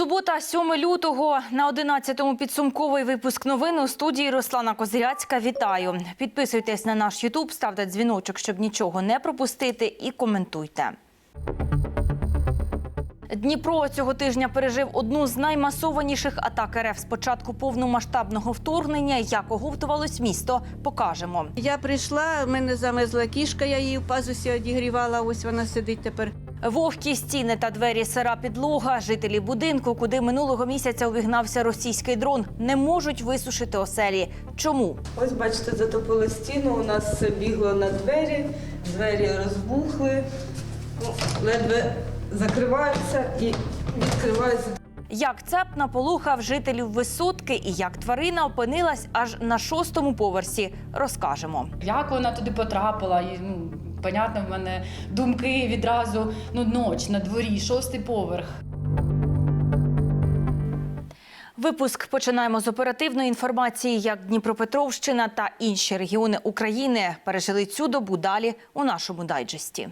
Субота, 7 лютого, на 11-му підсумковий випуск новин у студії Руслана Козиряцька. Вітаю. Підписуйтесь на наш Ютуб, ставте дзвіночок, щоб нічого не пропустити, і коментуйте. Дніпро цього тижня пережив одну з наймасованіших атак РФ з початку повномасштабного вторгнення. Як оговтувалось місто, покажемо. Я прийшла, мене замерзла кішка, я її в пазусі одігрівала, ось вона сидить тепер. Вогкі стіни та двері сира підлога. Жителі будинку, куди минулого місяця увігнався російський дрон, не можуть висушити оселі. Чому? Ось бачите, затопило стіну, у нас все бігло на двері, двері розбухли, ну, ледве закриваються і відкриваються. Як цеп наполухав жителів висотки і як тварина опинилась аж на шостому поверсі, розкажемо. Як вона туди потрапила? І, ну, понятно, в мене думки відразу ну, ноч на дворі, шостий поверх. Випуск починаємо з оперативної інформації, як Дніпропетровщина та інші регіони України пережили цю добу далі у нашому дайджесті.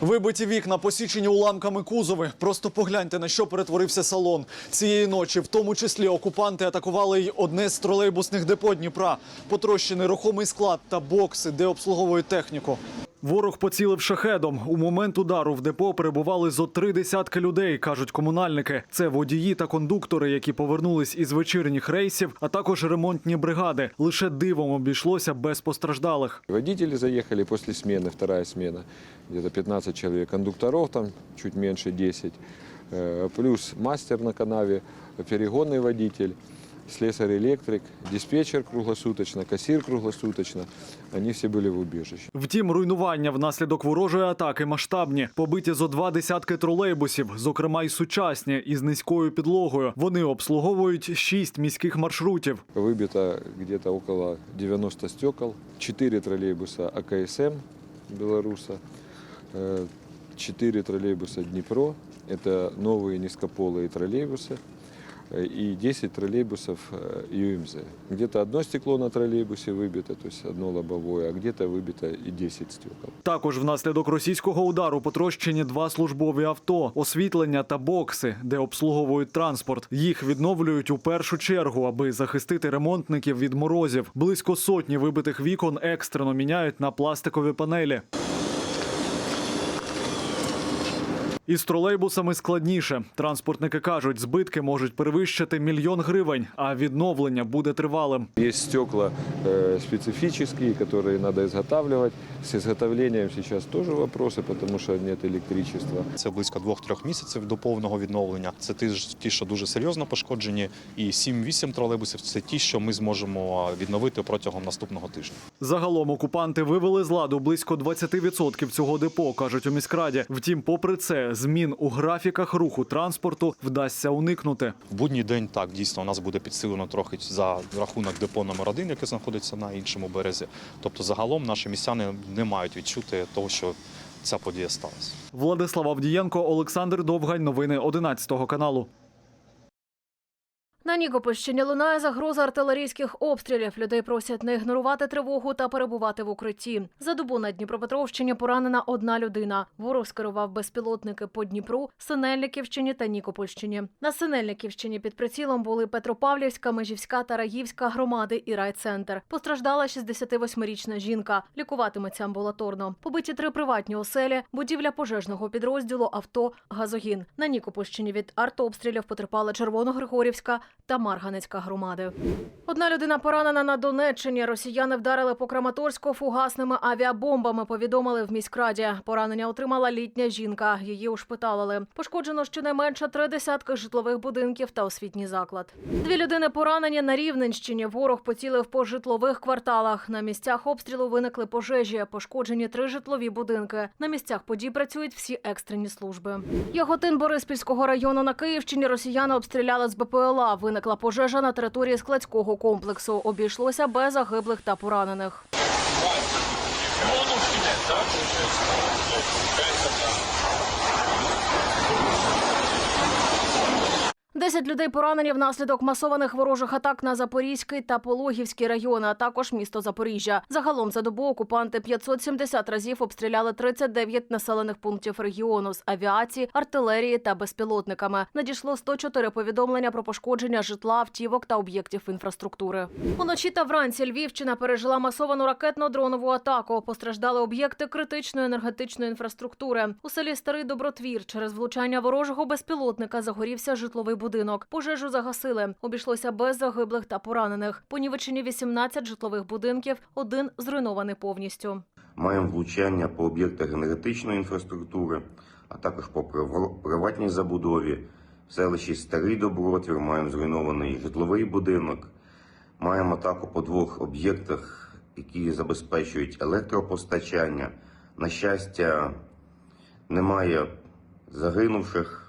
Вибиті вікна, посічені уламками кузови. Просто погляньте, на що перетворився салон. Цієї ночі, в тому числі, окупанти атакували й одне з тролейбусних депо Дніпра. Потрощений рухомий склад та бокси, де обслуговують техніку. Ворог поцілив шахедом. У момент удару в депо перебували зо три десятки людей, кажуть комунальники. Це водії та кондуктори, які повернулись із вечірніх рейсів, а також ремонтні бригади. Лише дивом обійшлося без постраждалих. Водители заехали после смены, вторая смена, где-то 15 человек. Кондукторов там чуть меньше 10. Э, Плюс мастер на канаве, перегонный водитель, слесарь-электрик, диспетчер круглосуточно, кассир круглосуточно. Они все были в убежище. Втім, руйнування внаслідок ворожої атаки масштабні. Побиті зо два десятки тролейбусів, зокрема й сучасні, із низькою підлогою. Вони обслуговують шість міських маршрутів. Выбито где-то около 90 стекол, 4 троллейбуса АКСМ Беларуса, 4 троллейбуса Днепро, это новые низкополые троллейбусы, э, и 10 троллейбусов э, ЮМЗ. Где-то одно стекло на троллейбусе выбито, то есть одно лобовое, а где-то выбито и 10 стекол. Також внаслідок російського удару потрощені два службові авто, освітлення та бокси, де обслуговують транспорт. Їх відновлюють у першу чергу, аби захистити ремонтників від морозів. Близько сотні вибитих вікон екстрено міняють на пластикові панелі. Із тролейбусами складніше. Транспортники кажуть, збитки можуть перевищити мільйон гривень, а відновлення буде тривалим. Есть стекла э, специфические, которые надо изготавливать. С изготовлением сейчас тоже вопросы, потому что нет электричества. Це близько двох-трьох місяців до повного відновлення. Це ті, ж- ті, що дуже серйозно пошкоджені, і 7-8 тролейбусів це ті, що ми зможемо а, відновити протягом наступного тижня. Загалом окупанти вивели з ладу близько 20% цього депо, кажуть у міськраді. Втім, попри це, змін у графіках руху транспорту вдасться уникнути. В будній день так дійсно у нас буде підсилено трохи за рахунок депо номер 1 яке знаходиться на іншому березі. Тобто, загалом наші містяни не мають відчути того, що ця подія сталася. Владислав Авдієнко, Олександр Довгань. Новини 11 каналу. На Нікопольщині лунає загроза артилерійських обстрілів. Людей просять не ігнорувати тривогу та перебувати в укритті. За добу на Дніпропетровщині поранена одна людина. Ворог скерував безпілотники по Дніпру, Синельниківщині та Нікопольщині. На Синельниківщині під прицілом були Петропавлівська, Межівська та Раївська громади і райцентр. Постраждала 68-річна жінка. Лікуватиметься амбулаторно. Побиті три приватні оселі, будівля пожежного підрозділу, авто, газогін. На Нікопольщині від артобстрілів потерпала Червоногригорівська та Марганецька громади. Одна людина поранена на Донеччині. Росіяни вдарили по Краматорську фугасними авіабомбами. Повідомили в міськраді. Поранення отримала літня жінка. Її ушпиталили. Пошкоджено щонайменше три десятки житлових будинків та освітній заклад. Дві людини поранені на Рівненщині. Ворог поцілив по житлових кварталах. На місцях обстрілу виникли пожежі. Пошкоджені три житлові будинки. На місцях подій працюють всі екстрені служби. Яготин Бориспільського району на Київщині росіяни обстріляли з БПЛА. Виникла пожежа на території складського комплексу. Обійшлося без загиблих та поранених. Десять людей поранені внаслідок масованих ворожих атак на Запорізький та Пологівський райони, а також місто Запоріжжя. Загалом за добу окупанти 570 разів обстріляли 39 населених пунктів регіону з авіації, артилерії та безпілотниками. Надійшло 104 повідомлення про пошкодження житла, автівок та об'єктів інфраструктури. Уночі та вранці Львівщина пережила масовану ракетно-дронову атаку. Постраждали об'єкти критичної енергетичної інфраструктури. У селі Старий Добротвір через влучання ворожого безпілотника загорівся житловий будинок. Пожежу загасили. Обійшлося без загиблих та поранених. Понівечені 18 житлових будинків, один зруйнований повністю. Маємо влучання по об'єктах енергетичної інфраструктури, а також по прив- приватній забудові. В селищі Старий Добротвір маємо зруйнований житловий будинок. Маємо атаку по двох об'єктах, які забезпечують електропостачання. На щастя, немає загинувших.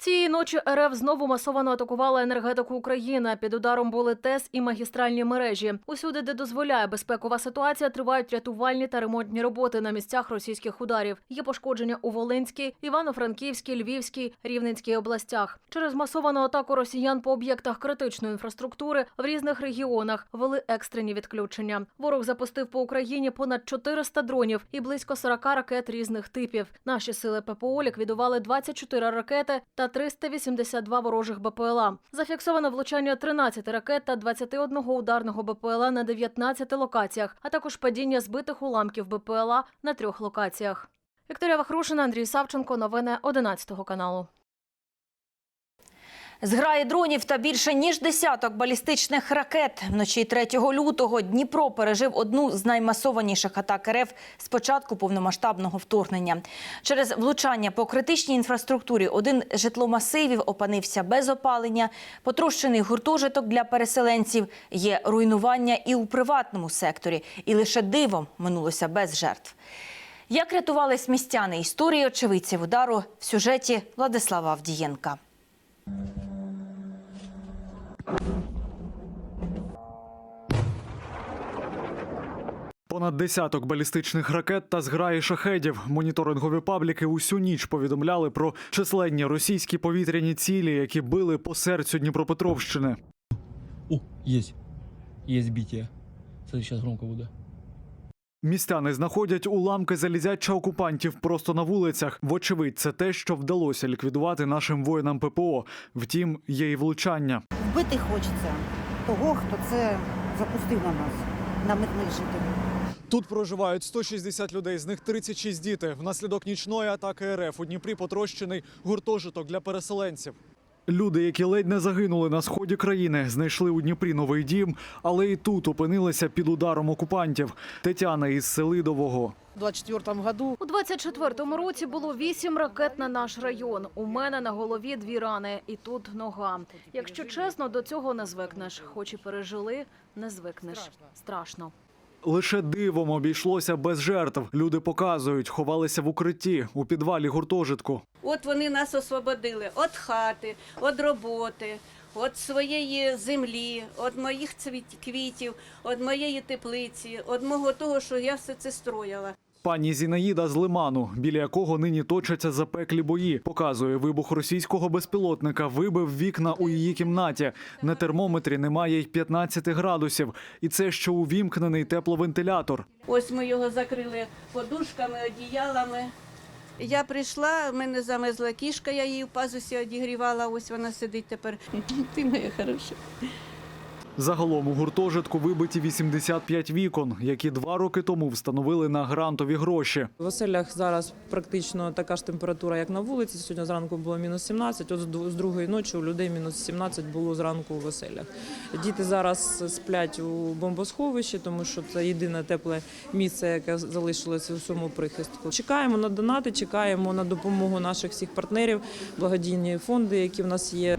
Цієї ночі РФ знову масовано атакувала енергетику України. Під ударом були ТЕС і магістральні мережі. Усюди, де дозволяє безпекова ситуація, тривають рятувальні та ремонтні роботи на місцях російських ударів. Є пошкодження у Волинській, Івано-Франківській, Львівській, Рівненській областях. Через масовану атаку росіян по об'єктах критичної інфраструктури в різних регіонах вели екстрені відключення. Ворог запустив по Україні понад 400 дронів і близько 40 ракет різних типів. Наші сили ППО ліквідували 24 ракети та 382 ворожих БПЛА. Зафіксовано влучання 13 ракет та 21 ударного БПЛА на 19 локаціях, а також падіння збитих уламків БПЛА на трьох локаціях. Вікторія Вахрушина, Андрій Савченко. Новини 11 каналу. Зграї дронів та більше ніж десяток балістичних ракет. Вночі 3 лютого Дніпро пережив одну з наймасованіших атак РФ з початку повномасштабного вторгнення. Через влучання по критичній інфраструктурі один житломасивів опинився без опалення, потрощений гуртожиток для переселенців, є руйнування і у приватному секторі. І лише дивом минулося без жертв. Як рятувались містяни історії очевидців удару в сюжеті Владислава Авдієнка. Понад десяток балістичних ракет та зграї шахедів. Моніторингові пабліки усю ніч повідомляли про численні російські повітряні цілі, які били по серцю Дніпропетровщини. О, есть. Есть битие. Смотри, сейчас громко буде. Містяни знаходять уламки залізяча окупантів просто на вулицях. Вочевидь, це те, що вдалося ліквідувати нашим воїнам ППО. Втім, є і влучання. Вбити хочеться того, хто це запустив на нас, на мирних жителів. Тут проживають 160 людей, з них 36 діти. Внаслідок нічної атаки РФ у Дніпрі потрощений гуртожиток для переселенців. Люди, які ледь не загинули на сході країни, знайшли у Дніпрі новий дім, але і тут опинилися під ударом окупантів. Тетяна із Селидового. У 24-му году У 24-му році було вісім ракет на наш район. У мене на голові дві рани, і тут нога. Якщо чесно, до цього не звикнеш. Хоч і пережили, не звикнеш. Страшно. Лише дивом обійшлося без жертв. Люди показують, ховалися в укритті у підвалі гуртожитку. От вони нас освободили від хати, від роботи, від своєї землі, від моїх квітів, від моєї теплиці, від мого того, що я все це строїла. Пані Зінаїда з Лиману, біля якого нині точаться запеклі бої, показує вибух російського безпілотника. Вибив вікна у її кімнаті. На термометрі немає й 15 градусів, і це ще увімкнений тепловентилятор. Ось ми його закрили подушками, одіялами. Я прийшла, в мене замезла кішка, я її в пазусі одігрівала, ось вона сидить тепер. Ти моя хороша. Загалом у гуртожитку вибиті 85 вікон, які два роки тому встановили на грантові гроші. В оселях зараз практично така ж температура, як на вулиці. Сьогодні зранку було мінус 17, от з другої ночі у людей мінус 17 було зранку в оселях. Діти зараз сплять у бомбосховищі, тому що це єдине тепле місце, яке залишилося у цьому прихистку. Чекаємо на донати, чекаємо на допомогу наших всіх партнерів, благодійні фонди, які в нас є.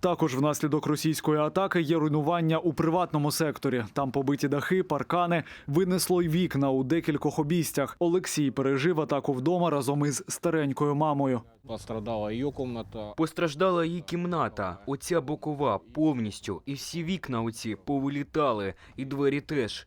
Також внаслідок російської атаки є руйнування у приватному секторі. Там побиті дахи, паркани, винесло й вікна у декількох обійстях. Олексій пережив атаку вдома разом із старенькою мамою. Пострадала її комната. Постраждала її кімната, оця бокова повністю, і всі вікна оці повилітали, і двері теж.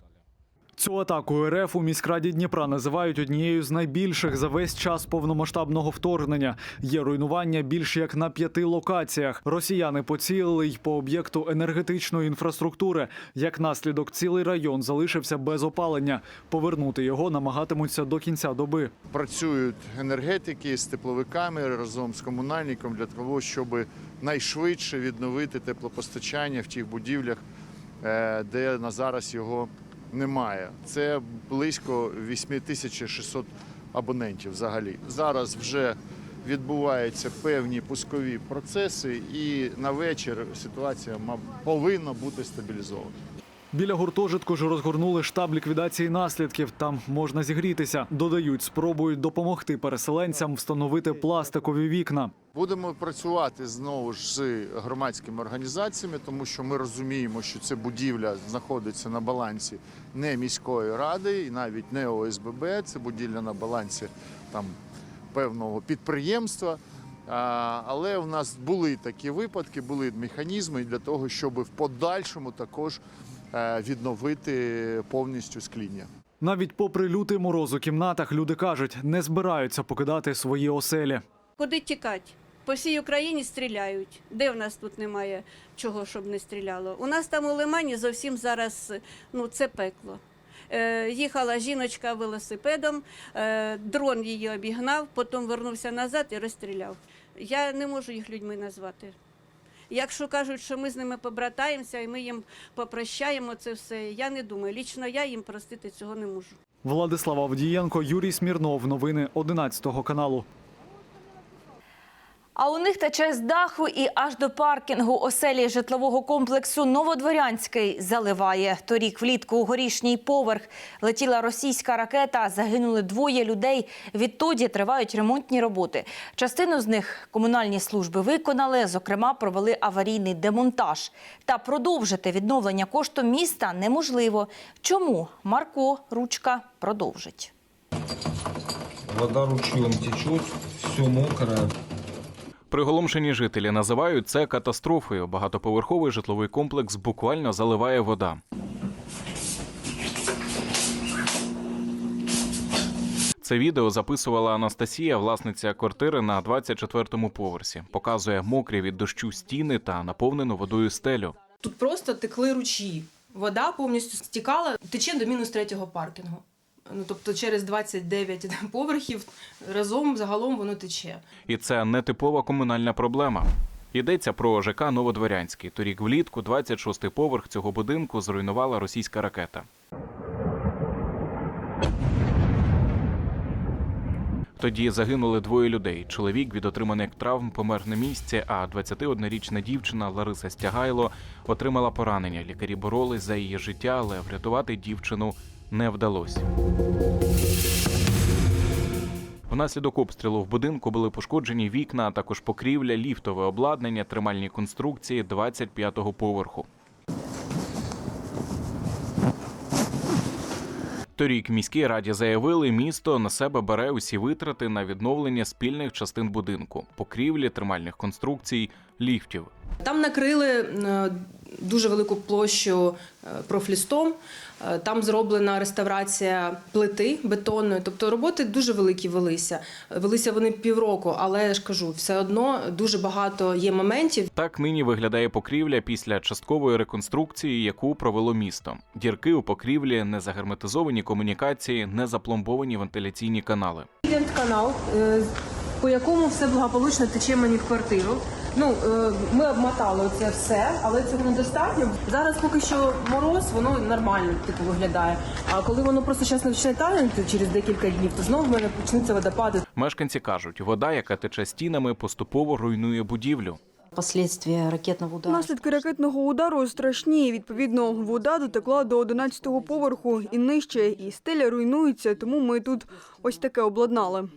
Цю атаку РФ у міськраді Дніпра називають однією з найбільших за весь час повномасштабного вторгнення. Є руйнування більш як на п'яти локаціях. Росіяни поцілили й по об'єкту енергетичної інфраструктури. Як наслідок, цілий район залишився без опалення. Повернути його намагатимуться до кінця доби. працюють енергетики з тепловиками разом з комунальником для того, щоб найшвидше відновити теплопостачання в тих будівлях, е, де на зараз його немає. Це близько 8600 абонентів взагалі. Зараз вже відбуваються певні пускові процеси, і на вечір ситуація повинна бути стабілізована. Біля гуртожитку ж розгорнули штаб ліквідації наслідків. Там можна зігрітися. Додають, спробують допомогти переселенцям встановити пластикові вікна. Будемо працювати знову ж з громадськими організаціями, тому що ми розуміємо, що ця будівля знаходиться на балансі не міської ради і навіть не ОСББ. Це будівля на балансі там певного підприємства. Але в нас були такі випадки, були механізми для того, щоб в подальшому також е, відновити повністю скління. Навіть попри лютий мороз у кімнатах, люди кажуть, не збираються покидати свої оселі. Куди тікати? По всій Україні стріляють. Де в нас тут немає чого, щоб не стріляло? У нас там у Лимані зовсім зараз ну, це пекло. Е, їхала жіночка велосипедом, е, дрон її обігнав, потім вернувся назад і розстріляв. Я не можу їх людьми назвати. Якщо кажуть, що ми з ними побратаємося і ми їм попрощаємо це все, я не думаю. Лічно я їм простити цього не можу. Владислава Авдієнко, Юрій Смірнов. Новини 11 каналу. А у них тече з даху і аж до паркінгу оселі житлового комплексу Новодворянський заливає. Торік влітку у горішній поверх летіла російська ракета, загинули двоє людей. Відтоді тривають ремонтні роботи. Частину з них комунальні служби виконали, зокрема, провели аварійний демонтаж. Та продовжити відновлення коштом міста неможливо. Чому? Марко Ручка продовжить. Вода ручьем течет, все мокрое. Приголомшені жителі називають це катастрофою. Багатоповерховий житловий комплекс буквально заливає вода. Це відео записувала Анастасія, власниця квартири на 24-му поверсі. Показує мокрі від дощу стіни та наповнену водою стелю. Тут просто текли ручі. Вода повністю стікала, тече до мінус третього паркінгу. Ну, тобто через 29 поверхів разом загалом воно тече. І це не типова комунальна проблема. Йдеться про ЖК Новодворянський. Торік влітку 26-й поверх цього будинку зруйнувала російська ракета. Тоді загинули двоє людей. Чоловік від отриманих травм помер на місці, а 21-річна дівчина Лариса Стягайло отримала поранення. Лікарі боролись за її життя, але врятувати дівчину не вдалося. Внаслідок обстрілу в будинку були пошкоджені вікна, а також покрівля, ліфтове обладнання, тримальні конструкції 25-го поверху. Торік міській раді заявили, місто на себе бере усі витрати на відновлення спільних частин будинку, покрівлі, тримальних конструкцій, ліфтів. Там накрили е, дуже велику площу е, профлістом. Е, Там зроблена реставрація плити бетонної. Тобто роботи дуже великі велися. Велися вони півроку, але я ж кажу, все одно дуже багато є моментів. Так нині виглядає покрівля після часткової реконструкції, яку провело місто. Дірки у покрівлі, незагерметизовані комунікації, незапломбовані вентиляційні канали. канал, е, по якому все благополучно тече мені в квартиру. Ну, е, ми обмотали це все, але цього недостатньо. Зараз поки що мороз, воно нормально типу виглядає. А коли воно просто зараз почне танути через декілька днів, то знову в мене почнуться водопади. Мешканці кажуть, вода, яка тече стінами, поступово руйнує будівлю. Последствия ракетного удару. Наслідки ракетного удару страшні. Відповідно, вода дотекла до 11-го поверху і нижче, і стеля руйнується, тому ми тут ось таке обладнали.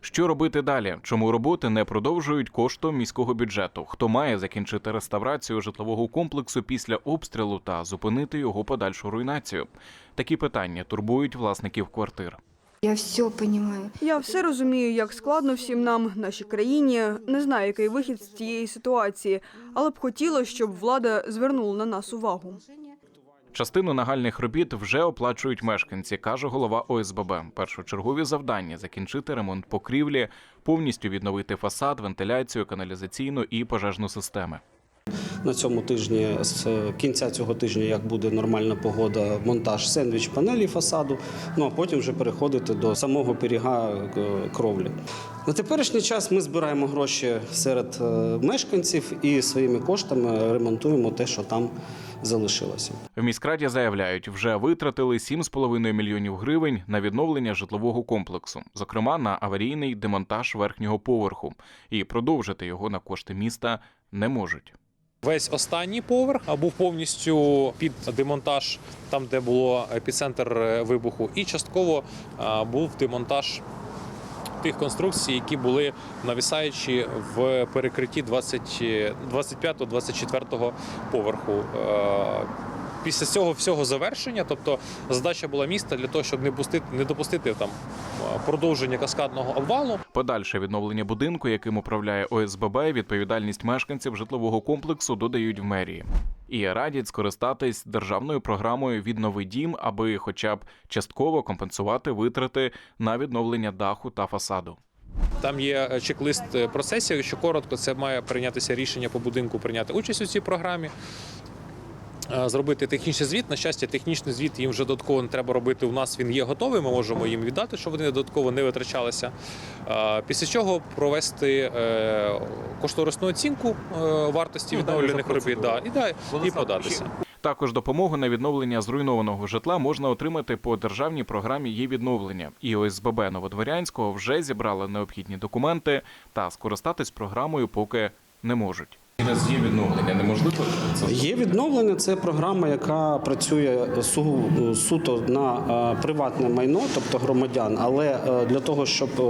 Що робити далі? Чому роботи не продовжують коштом міського бюджету? Хто має закінчити реставрацію житлового комплексу після обстрілу та зупинити його подальшу руйнацію? Такі питання турбують власників квартир. Я все розумію. Я все розумію, як складно всім нам, нашій країні. Не знаю, який вихід з цієї ситуації, але б хотілося, щоб влада звернула на нас увагу. Частину нагальних робіт вже оплачують мешканці, каже голова ОСББ. Першочергові завдання закінчити ремонт покрівлі, повністю відновити фасад, вентиляцію, каналізаційну і пожежну системи. На цьому тижні, з кінця цього тижня, як буде нормальна погода, монтаж сендвіч панелі фасаду. Ну а потім вже переходити до самого пиріга е, кровлі. На теперішній час ми збираємо гроші серед е, мешканців і своїми коштами ремонтуємо те, що там залишилося. В міськраді заявляють, вже витратили 7,5 мільйонів гривень на відновлення житлового комплексу, зокрема на аварійний демонтаж верхнього поверху, і продовжити його на кошти міста не можуть. Весь останній поверх був повністю під демонтаж, там де було епіцентр е, вибуху, і частково був демонтаж тих конструкцій, які були навісаючі в перекритті 25-24 поверху. Після цього всього завершення, тобто задача була міста для того, щоб не пустити, не допустити там продовження каскадного обвалу. Подальше відновлення будинку, яким управляє ОСББ, відповідальність мешканців житлового комплексу додають в мерії. І радять скористатись державною програмою Віднови дім, аби хоча б частково компенсувати витрати на відновлення даху та фасаду. Там є е, чек-лист е, процесів. Якщо коротко, це має прийнятися рішення по будинку, прийняти участь у цій програмі. Е, Зробити технічний звіт. На щастя, технічний звіт їм вже додатково не треба робити. У нас він є готовий. Ми можемо їм віддати, щоб вони додатково не витрачалися. Е, Після чого провести е, кошторисну оцінку вартості Ну, відновлених робіт да, і, да, і податися. Також допомогу на відновлення зруйнованого житла можна отримати по державній програмі «Є відновлення». І ОСББ Новодворянського вже зібрали необхідні документи та скористатись програмою поки не можуть. Через є відновлення неможливо це Є відновлення. Це програма, яка працює су- суто на е, приватне майно, тобто громадян. Але е, для того, щоб е,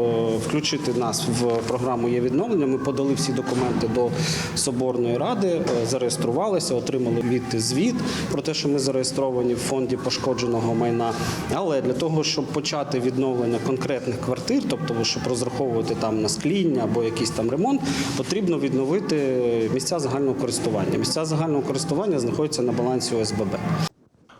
включити нас в програму є відновлення, ми подали всі документи до соборної ради, зареєструвалися, отримали від звіт про те, що ми зареєстровані в фонді пошкодженого майна. Але для того, щоб почати відновлення конкретних квартир, тобто щоб розраховувати там на скління або якийсь там ремонт, потрібно відновити місця загального користування. Місця загального користування знаходяться на балансі ОСББ.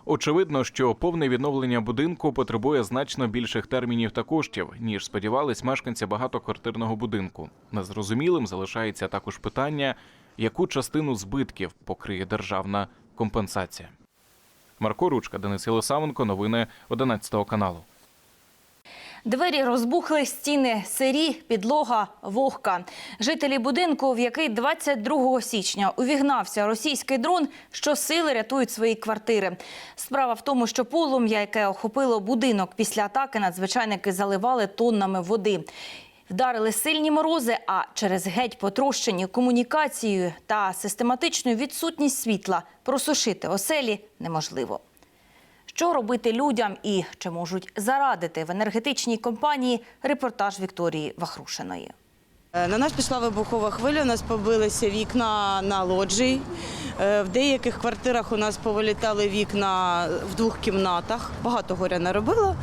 Очевидно, що повне відновлення будинку потребує значно більших термінів та коштів, ніж сподівались мешканці багатоквартирного будинку. Незрозумілим залишається також питання, яку частину збитків покриє державна компенсація. Марко Ручка, Денис Єлисавенко, новини 11 каналу. Двері розбухли, стіни сирі, підлога вогка. Жителі будинку, в який 22 січня увігнався російський дрон, щосили рятують свої квартири. Справа в тому, що полум'я, яке охопило будинок після атаки, надзвичайники заливали тоннами води. Вдарили сильні морози, а через геть потрощені комунікацією та систематичну відсутність світла просушити оселі неможливо. Що робити людям і чи можуть зарадити в енергетичній компанії? Репортаж Вікторії Вахрушиної. Е, На нас пішла вибухова хвиля, у нас побилися вікна на лоджії. Е, В деяких квартирах у нас повилітали вікна в двох кімнатах. Багато горя наробила.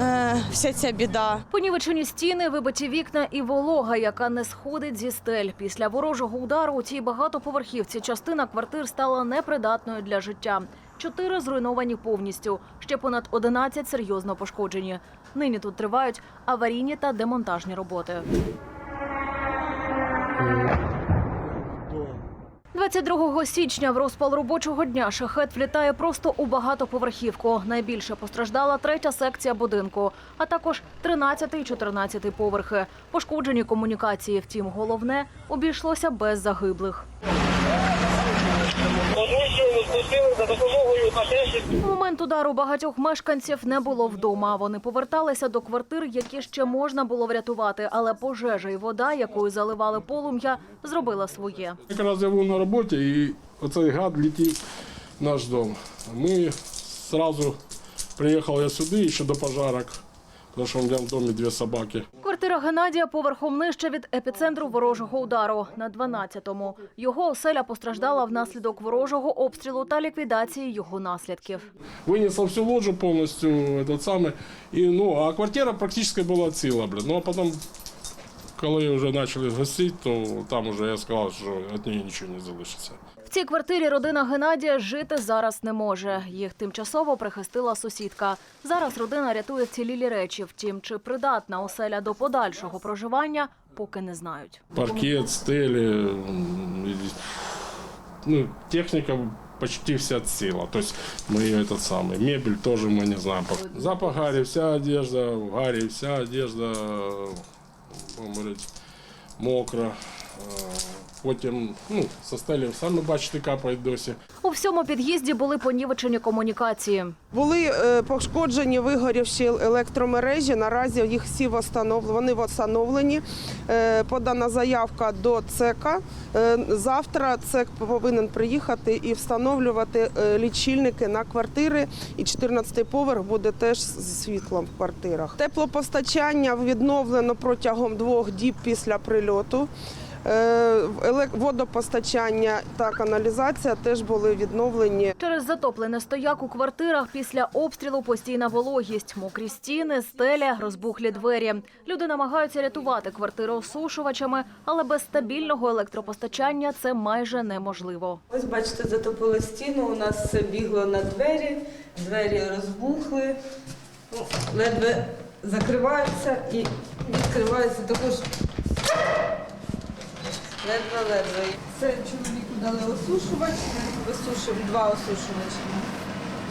Е, Вся ця біда. Понівечені стіни, вибиті вікна і волога, яка не сходить зі стель. Після ворожого удару у цій багатоповерхівці частина квартир стала непридатною для життя. Чотири зруйновані повністю. Ще понад 11 серйозно пошкоджені. Нині тут тривають аварійні та демонтажні роботи. 22 січня в розпал робочого дня шахет влітає просто у багатоповерхівку. Найбільше постраждала третя секція будинку, а також 13 і 14 поверхи. Пошкоджені комунікації. Втім, головне обійшлося без загиблих. У момент удару багатьох мешканців не було вдома. Вони поверталися до квартир, які ще можна було врятувати, але пожежа і вода, якою заливали полум'я, зробила своє. Якраз я був на роботі і оцей гад летів в наш дом. Ми одразу приїхав я сюди ще до пожарок, тому що у мене в домі дві собаки. Квартира Геннадія поверхом нижче від епіцентру ворожого удару на 12-му. Його оселя постраждала внаслідок ворожого обстрілу та ліквідації його наслідків. Винесла всю ложу повністю, этот самый, і, ну, а квартира практично була ціла. Блин. Ну а потім, коли вже почали гасити, то там вже я сказав, що від неї нічого не залишиться цій квартирі родина Геннадія жити зараз не може. Їх тимчасово прихистила сусідка. Зараз родина рятує цілілі речі. Втім, чи придатна оселя до подальшого проживання, поки не знають. Паркет, стели, м, и, ну, техника почти вся цела. То есть мы ее этот самый, мебель тоже мы не знаем. Запах гари, вся одежда, в гари, вся одежда, будемо говорити, мокра. Потім, ну, со стелі, самі бачите, капають досі. У всьому під'їзді були понівечені комунікації. Були е, пошкоджені вигорівші електромережі. Наразі їх всі. Вони встановлені. Е, Подана заявка до ЦЕКа. Е, Завтра ЦЕК повинен приїхати і встановлювати е, лічильники на квартири. І 14-й поверх буде теж з світлом в квартирах. Теплопостачання відновлено протягом двох діб після прильоту. Е, Водопостачання та каналізація теж були відновлені. Через затоплений стояк у квартирах після обстрілу постійна вологість, мокрі стіни, стеля, розбухлі двері. Люди намагаються рятувати квартири осушувачами, але без стабільного електропостачання це майже неможливо. Ось бачите, затопило стіну, у нас все бігло на двері, двері розбухли, ну, ледве закриваються і відкриваються також ледве-ледве. Це чоловіку дали осушувач, висушуємо два осушувачі.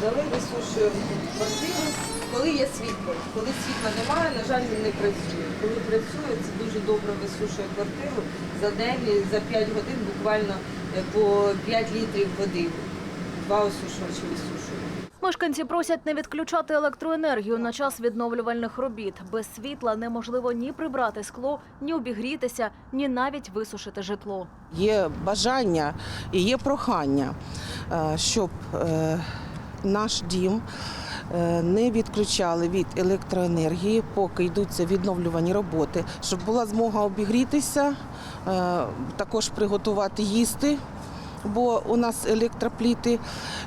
Дали, висушуємо квартиру, коли є світло. Коли світла немає, на жаль, він не працює. Коли працює, це дуже добре висушує квартиру. За день, за 5 годин буквально е, по 5 літрів води. Два осушувачі висушуємо. Мешканці просять не відключати електроенергію на час відновлювальних робіт. Без світла неможливо ні прибрати скло, ні обігрітися, ні навіть висушити житло. Є бажання і є прохання, е, щоб е, наш дім е, не відключали від електроенергії, поки йдуться відновлювані роботи, щоб була змога обігрітися, також приготувати їсти, бо у нас електропліти.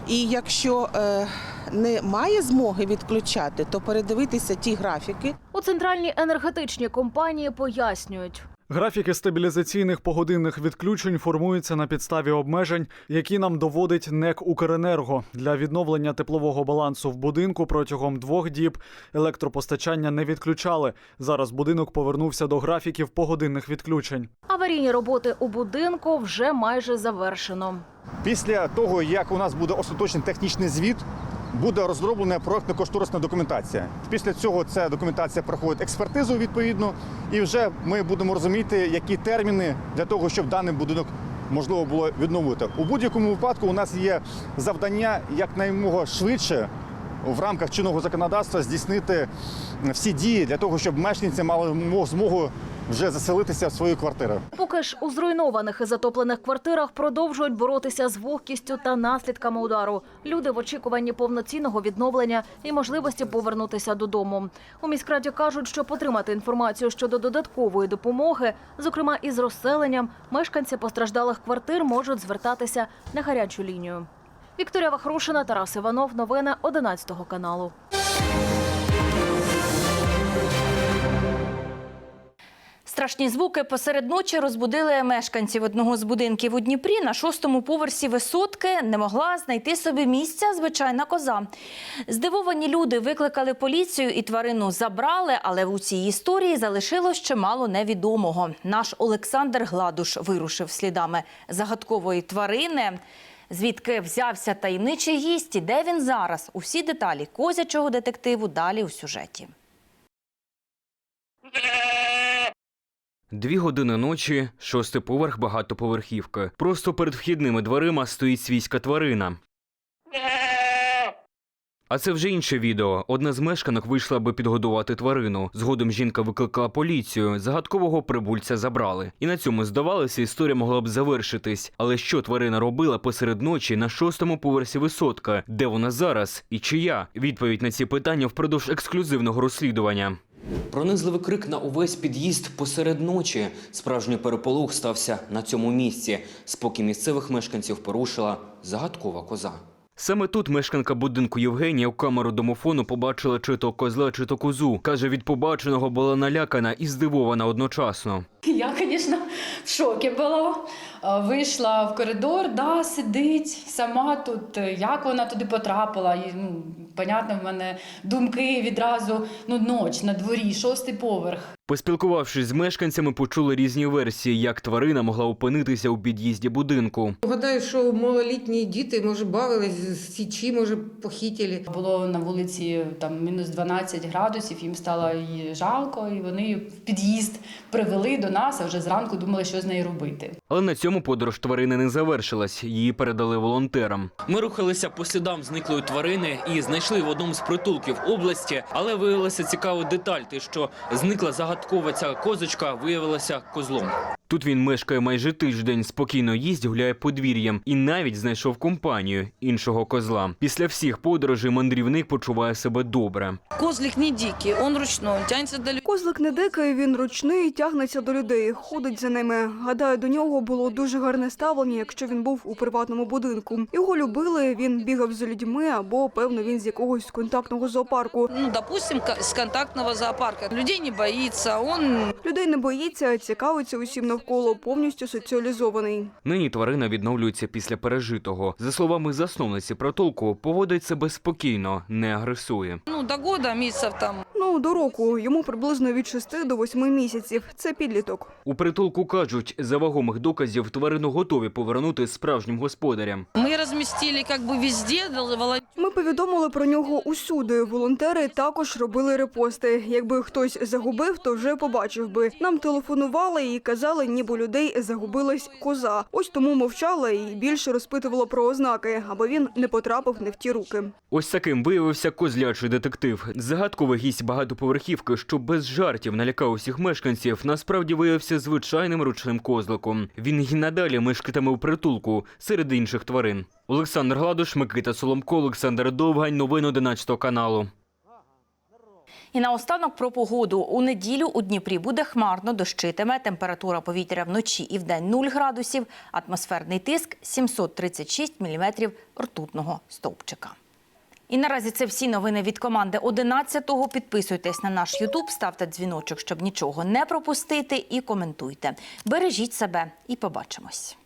І якщо е, немає змоги відключати, то передивитися ті графіки. У центральній енергетичній компанії пояснюють. Графіки стабілізаційних погодинних відключень формуються на підставі обмежень, які нам доводить НЕК Укренерго. Для відновлення теплового балансу в будинку протягом двох діб електропостачання не відключали. Зараз будинок повернувся до графіків погодинних відключень. Аварійні роботи у будинку вже майже завершено. Після того, як у нас буде остаточний технічний звіт, буде розроблена проектно-кошторисна документація. Після цього ця документація проходить експертизу відповідно, і вже ми будемо розуміти, які терміни для того, щоб даний будинок можливо було відновити. У будь-якому випадку у нас є завдання якнаймога швидше в рамках чинного законодавства здійснити всі дії для того, щоб мешканці мали змогу вже заселитися в свої квартири. Поки ж у зруйнованих і затоплених квартирах продовжують боротися з вогкістю та наслідками удару. Люди в очікуванні повноцінного відновлення і можливості повернутися додому. У міськраді кажуть, що потримати інформацію щодо додаткової допомоги, зокрема із розселенням, мешканці постраждалих квартир можуть звертатися на гарячу лінію. Вікторія Вахрушина, Тарас Іванов. Новини 11 каналу. Страшні звуки посеред ночі розбудили мешканців одного з будинків у Дніпрі. На шостому поверсі висотки не могла знайти собі місця звичайна коза. Здивовані люди викликали поліцію і тварину забрали, але у цій історії залишилось чимало невідомого. Наш Олександр Гладуш вирушив слідами загадкової тварини. Звідки взявся таємничий гість і де він зараз? Усі деталі козячого детективу далі у сюжеті. Дві години ночі, шостий поверх багатоповерхівки. Просто перед вхідними дверима стоїть свійська тварина. А це вже інше відео. Одна з мешканок вийшла, аби підгодувати тварину. Згодом жінка викликала поліцію. Загадкового прибульця забрали. І на цьому здавалося, історія могла б завершитись. Але що тварина робила посеред ночі на шостому поверсі висотка? Де вона зараз і чия? Відповідь на ці питання впродовж ексклюзивного розслідування. Пронизливий крик на увесь під'їзд посеред ночі. Справжній переполох стався на цьому місці. Спокій місцевих мешканців порушила загадкова коза. Саме тут мешканка будинку Євгенія в камеру домофону побачила чи то козла, чи то козу. Каже, від побаченого була налякана і здивована одночасно. Я, звісно, в шокі була. Е, Вийшла в коридор, да, сидить сама тут. Е, Як вона туди потрапила? І, ну, понятно, в мене думки відразу ну, ноч на дворі, шостий поверх. Поспілкувавшись з мешканцями, почули різні версії, як тварина могла опинитися у під'їзді будинку. Гадаю, що малолітні діти, може, бавились з січі, може, похитили. Було на вулиці там мінус 12 градусів, їм стало її жалко, і вони її в під'їзд привели до нас, а вже зранку думали, що з нею робити. Але на цьому подорож тварини не завершилась. Її передали волонтерам. Ми рухалися по слідам зниклої тварини і знайшли в одному з притулків області. Але виявилася цікава деталь, те, що зникла загадкова ця козочка, виявилася козлом. Тут він мешкає майже тиждень, спокійно їсть, гуляє подвір'ям і навіть знайшов компанію іншого козла. Після всіх подорожей мандрівник почуває себе добре. Козлик не дикий, он ручной, он тянется до людей. Козлик не дикий, він ручний, тягнеться до людей, ходить за ними. Гадаю, до нього було дуже гарне ставлення, якщо він був у приватному будинку. Його любили, він бігав за людьми або, певно, він з якогось контактного зоопарку. Ну, допустим, с контактного зоопарка. Людей не боится, он Людей не боїться, цікавиться усім навколо, повністю соціалізований. Нині тварина відновлюється після пережитого. За словами засновниці протолку, поводить себе спокійно, не агресує. ну, до года, месяцев там. Ну, до року йому приблизно від 6 до 8 місяців. Це підліток. У притулку кажуть, за вагомих доказів тварину готові повернути справжнім господарям. Мы разместили как бы везде, дал- Ми повідомили про нього усюди. Волонтери також робили репости. Якби хтось загубив, то вже побачив би. Нам телефонували і казали, ніби людей загубилась коза. Ось тому мовчала і більше розпитувала про ознаки, аби він не потрапив не в ті руки. Ось таким виявився козлячий детектив. Загадковий гість багатоповерхівки, що без жартів налякав усіх мешканців, насправді виявився звичайним ручним козликом. Він і надалі мешкатиме у притулку серед інших тварин. Олександр Гладуш, Микита Соломко, Олександр Довгань. Новини 11 каналу. І наостанок про погоду. У неділю у Дніпрі буде хмарно, дощитиме. Температура повітря вночі і вдень 0 градусів. Атмосферний тиск 736 міліметрів ртутного стовпчика. І наразі це всі новини від команди 11-го. Підписуйтесь на наш Ютуб, ставте дзвіночок, щоб нічого не пропустити, і коментуйте. Бережіть себе і побачимось.